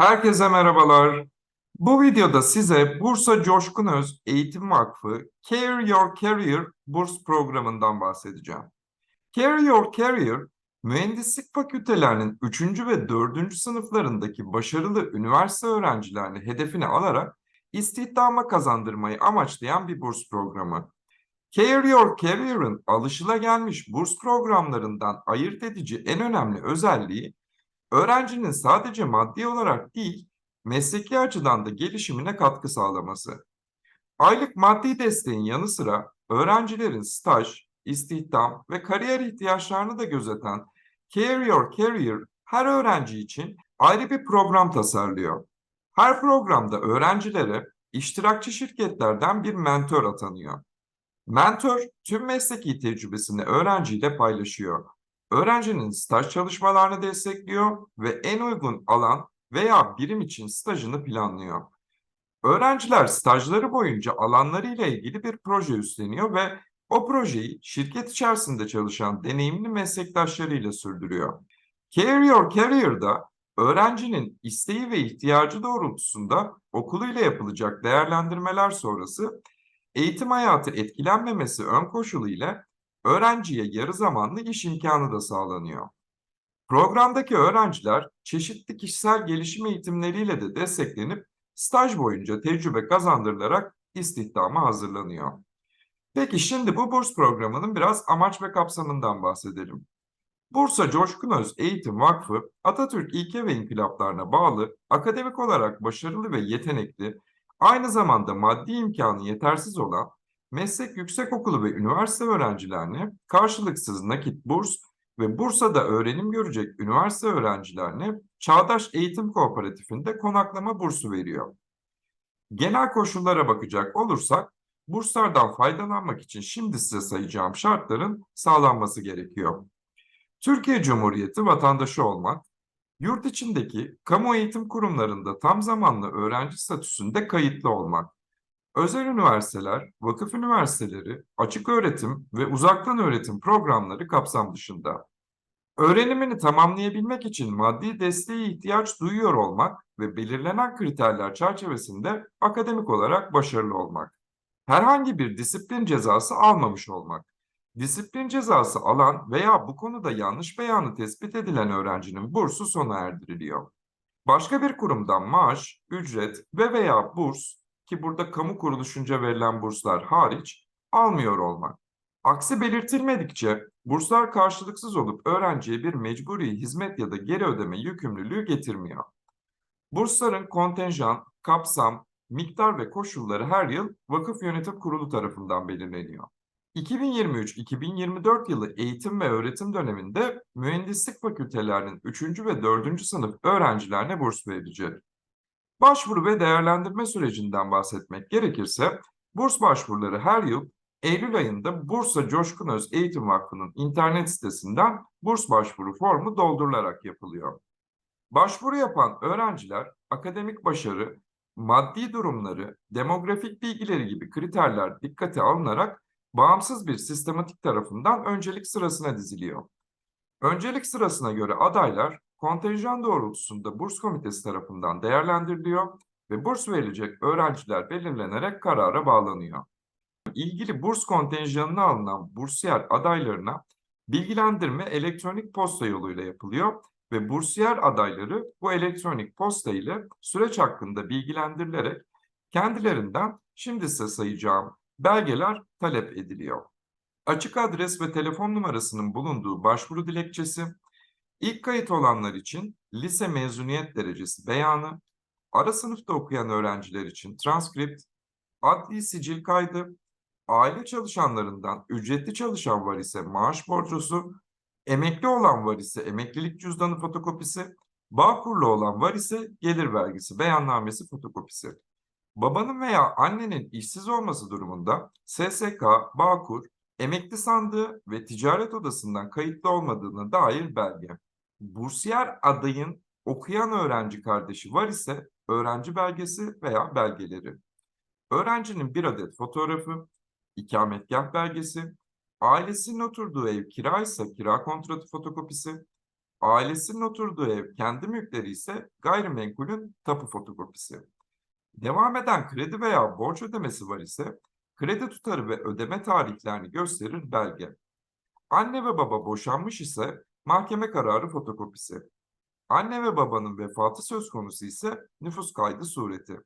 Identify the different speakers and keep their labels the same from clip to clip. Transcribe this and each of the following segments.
Speaker 1: Herkese merhabalar. Bu videoda size Bursa Coşkun Öz Eğitim Vakfı Care Your Career burs programından bahsedeceğim. Care Your Career, mühendislik fakültelerinin 3. ve 4. sınıflarındaki başarılı üniversite öğrencilerini hedefine alarak istihdama kazandırmayı amaçlayan bir burs programı. Care Your Career'ın alışılagelmiş burs programlarından ayırt edici en önemli özelliği öğrencinin sadece maddi olarak değil, mesleki açıdan da gelişimine katkı sağlaması. Aylık maddi desteğin yanı sıra öğrencilerin staj, istihdam ve kariyer ihtiyaçlarını da gözeten Care Your Career her öğrenci için ayrı bir program tasarlıyor. Her programda öğrencilere iştirakçı şirketlerden bir mentor atanıyor. Mentor tüm mesleki tecrübesini öğrenciyle paylaşıyor öğrencinin staj çalışmalarını destekliyor ve en uygun alan veya birim için stajını planlıyor. Öğrenciler stajları boyunca alanları ile ilgili bir proje üstleniyor ve o projeyi şirket içerisinde çalışan deneyimli meslektaşlarıyla sürdürüyor. Career Your Career'da öğrencinin isteği ve ihtiyacı doğrultusunda okuluyla yapılacak değerlendirmeler sonrası eğitim hayatı etkilenmemesi ön koşulu ile öğrenciye yarı zamanlı iş imkanı da sağlanıyor. Programdaki öğrenciler çeşitli kişisel gelişim eğitimleriyle de desteklenip staj boyunca tecrübe kazandırılarak istihdama hazırlanıyor. Peki şimdi bu burs programının biraz amaç ve kapsamından bahsedelim. Bursa Coşkun Öz Eğitim Vakfı, Atatürk İlke ve İnkılaplarına bağlı, akademik olarak başarılı ve yetenekli, aynı zamanda maddi imkanı yetersiz olan meslek yüksekokulu ve üniversite öğrencilerine karşılıksız nakit burs ve Bursa'da öğrenim görecek üniversite öğrencilerine Çağdaş Eğitim Kooperatifinde konaklama bursu veriyor. Genel koşullara bakacak olursak, burslardan faydalanmak için şimdi size sayacağım şartların sağlanması gerekiyor. Türkiye Cumhuriyeti vatandaşı olmak, yurt içindeki kamu eğitim kurumlarında tam zamanlı öğrenci statüsünde kayıtlı olmak, Özel üniversiteler, vakıf üniversiteleri, açık öğretim ve uzaktan öğretim programları kapsam dışında. Öğrenimini tamamlayabilmek için maddi desteğe ihtiyaç duyuyor olmak ve belirlenen kriterler çerçevesinde akademik olarak başarılı olmak. Herhangi bir disiplin cezası almamış olmak. Disiplin cezası alan veya bu konuda yanlış beyanı tespit edilen öğrencinin bursu sona erdiriliyor. Başka bir kurumdan maaş, ücret ve veya burs ki burada kamu kuruluşunca verilen burslar hariç almıyor olmak. Aksi belirtilmedikçe burslar karşılıksız olup öğrenciye bir mecburi hizmet ya da geri ödeme yükümlülüğü getirmiyor. Bursların kontenjan, kapsam, miktar ve koşulları her yıl Vakıf Yönetim Kurulu tarafından belirleniyor. 2023-2024 yılı eğitim ve öğretim döneminde mühendislik fakültelerinin 3. ve 4. sınıf öğrencilerine burs verilecek. Başvuru ve değerlendirme sürecinden bahsetmek gerekirse, burs başvuruları her yıl Eylül ayında Bursa Coşkun Öz Eğitim Vakfı'nın internet sitesinden burs başvuru formu doldurularak yapılıyor. Başvuru yapan öğrenciler akademik başarı, maddi durumları, demografik bilgileri gibi kriterler dikkate alınarak bağımsız bir sistematik tarafından öncelik sırasına diziliyor. Öncelik sırasına göre adaylar kontenjan doğrultusunda burs komitesi tarafından değerlendiriliyor ve burs verilecek öğrenciler belirlenerek karara bağlanıyor. İlgili burs kontenjanına alınan bursiyer adaylarına bilgilendirme elektronik posta yoluyla yapılıyor ve bursiyer adayları bu elektronik posta ile süreç hakkında bilgilendirilerek kendilerinden şimdi size sayacağım belgeler talep ediliyor. Açık adres ve telefon numarasının bulunduğu başvuru dilekçesi, İlk kayıt olanlar için lise mezuniyet derecesi beyanı, ara sınıfta okuyan öğrenciler için transkript, adli sicil kaydı, aile çalışanlarından ücretli çalışan var ise maaş borcusu, emekli olan var ise emeklilik cüzdanı fotokopisi, Bağkurlu olan var ise gelir vergisi beyannamesi fotokopisi. Babanın veya annenin işsiz olması durumunda SSK, Bağkur, emekli sandığı ve ticaret odasından kayıtlı olmadığına dair belge bursiyer adayın okuyan öğrenci kardeşi var ise öğrenci belgesi veya belgeleri. Öğrencinin bir adet fotoğrafı, ikametgah belgesi, ailesinin oturduğu ev kira ise kira kontratı fotokopisi, ailesinin oturduğu ev kendi mülkleri ise gayrimenkulün tapu fotokopisi. Devam eden kredi veya borç ödemesi var ise kredi tutarı ve ödeme tarihlerini gösterir belge. Anne ve baba boşanmış ise mahkeme kararı fotokopisi. Anne ve babanın vefatı söz konusu ise nüfus kaydı sureti.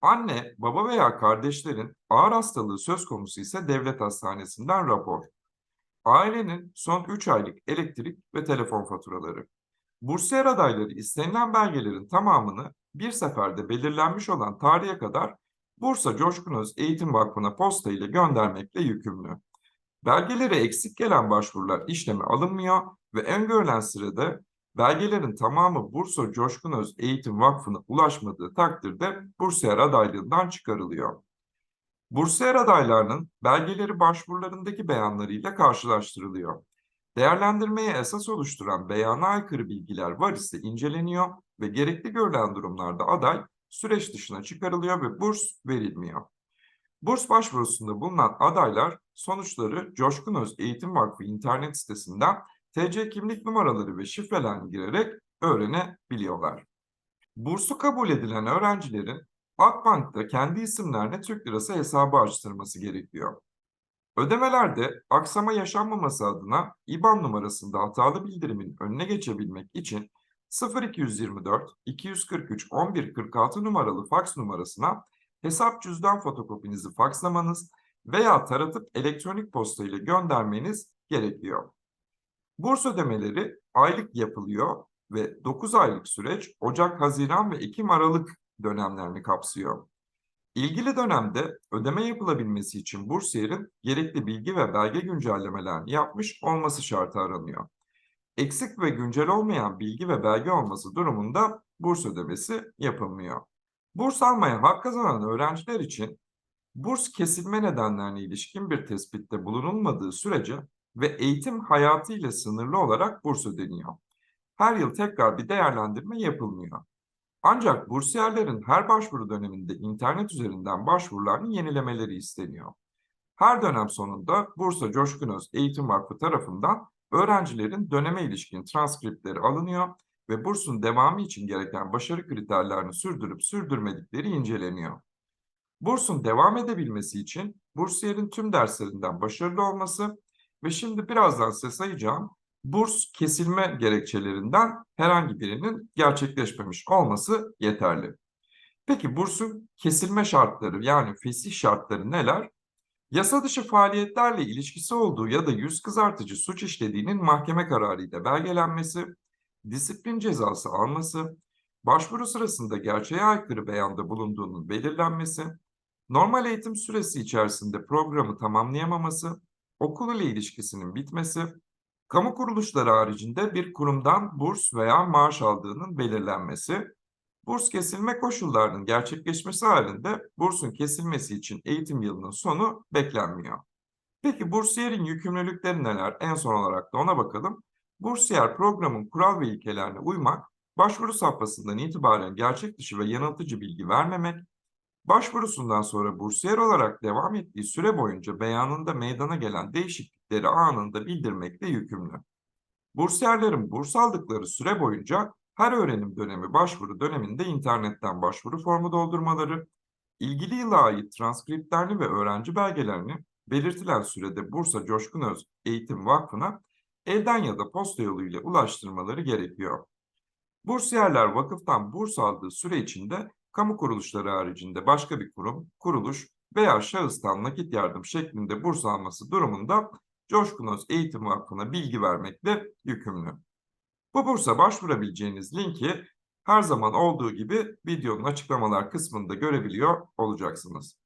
Speaker 1: Anne, baba veya kardeşlerin ağır hastalığı söz konusu ise devlet hastanesinden rapor. Ailenin son 3 aylık elektrik ve telefon faturaları. Bursiyer adayları istenilen belgelerin tamamını bir seferde belirlenmiş olan tarihe kadar Bursa Coşkun Öz Eğitim Vakfı'na posta ile göndermekle yükümlü. Belgeleri eksik gelen başvurular işleme alınmıyor ve öngörülen sürede belgelerin tamamı Bursa Coşkun Öz Eğitim Vakfı'na ulaşmadığı takdirde Bursiyer adaylığından çıkarılıyor. Bursiyer adaylarının belgeleri başvurularındaki beyanlarıyla karşılaştırılıyor. Değerlendirmeye esas oluşturan beyana aykırı bilgiler var ise inceleniyor ve gerekli görülen durumlarda aday süreç dışına çıkarılıyor ve burs verilmiyor. Burs başvurusunda bulunan adaylar sonuçları Coşkun Öz Eğitim Vakfı internet sitesinden TC kimlik numaraları ve şifrelerini girerek öğrenebiliyorlar. Bursu kabul edilen öğrencilerin Akbank'ta kendi isimlerine Türk Lirası hesabı açtırması gerekiyor. Ödemelerde aksama yaşanmaması adına IBAN numarasında hatalı bildirimin önüne geçebilmek için 0224 243 1146 numaralı faks numarasına hesap cüzdan fotokopinizi fakslamanız veya taratıp elektronik posta ile göndermeniz gerekiyor. Burs ödemeleri aylık yapılıyor ve 9 aylık süreç Ocak, Haziran ve Ekim Aralık dönemlerini kapsıyor. İlgili dönemde ödeme yapılabilmesi için bursiyerin gerekli bilgi ve belge güncellemelerini yapmış olması şartı aranıyor. Eksik ve güncel olmayan bilgi ve belge olması durumunda burs ödemesi yapılmıyor. Burs almaya hak kazanan öğrenciler için burs kesilme nedenlerine ilişkin bir tespitte bulunulmadığı sürece ve eğitim hayatı ile sınırlı olarak burs ödeniyor. Her yıl tekrar bir değerlendirme yapılmıyor. Ancak bursiyerlerin her başvuru döneminde internet üzerinden başvurularını yenilemeleri isteniyor. Her dönem sonunda Bursa Coşkun Eğitim Vakfı tarafından öğrencilerin döneme ilişkin transkriptleri alınıyor ve bursun devamı için gereken başarı kriterlerini sürdürüp sürdürmedikleri inceleniyor. Bursun devam edebilmesi için bursiyerin tüm derslerinden başarılı olması ve şimdi birazdan size sayacağım burs kesilme gerekçelerinden herhangi birinin gerçekleşmemiş olması yeterli. Peki bursun kesilme şartları yani fesih şartları neler? Yasa dışı faaliyetlerle ilişkisi olduğu ya da yüz kızartıcı suç işlediğinin mahkeme kararıyla belgelenmesi, disiplin cezası alması, başvuru sırasında gerçeğe aykırı beyanda bulunduğunun belirlenmesi, normal eğitim süresi içerisinde programı tamamlayamaması, okul ile ilişkisinin bitmesi, kamu kuruluşları haricinde bir kurumdan burs veya maaş aldığının belirlenmesi, burs kesilme koşullarının gerçekleşmesi halinde bursun kesilmesi için eğitim yılının sonu beklenmiyor. Peki bursiyerin yükümlülükleri neler? En son olarak da ona bakalım. Bursiyer programın kural ve ilkelerine uymak, başvuru safhasından itibaren gerçek dışı ve yanıltıcı bilgi vermemek, başvurusundan sonra bursiyer olarak devam ettiği süre boyunca beyanında meydana gelen değişiklikleri anında bildirmekle yükümlü. Bursiyerlerin burs aldıkları süre boyunca her öğrenim dönemi başvuru döneminde internetten başvuru formu doldurmaları, ilgili yıla ait transkriptlerini ve öğrenci belgelerini belirtilen sürede Bursa Coşkun Öz Eğitim Vakfı'na elden ya da posta yoluyla ulaştırmaları gerekiyor. Bursiyerler vakıftan burs aldığı süre içinde kamu kuruluşları haricinde başka bir kurum, kuruluş veya şahıstan nakit yardım şeklinde burs alması durumunda Coşkun Öz Eğitim Vakfı'na bilgi vermekle yükümlü. Bu bursa başvurabileceğiniz linki her zaman olduğu gibi videonun açıklamalar kısmında görebiliyor olacaksınız.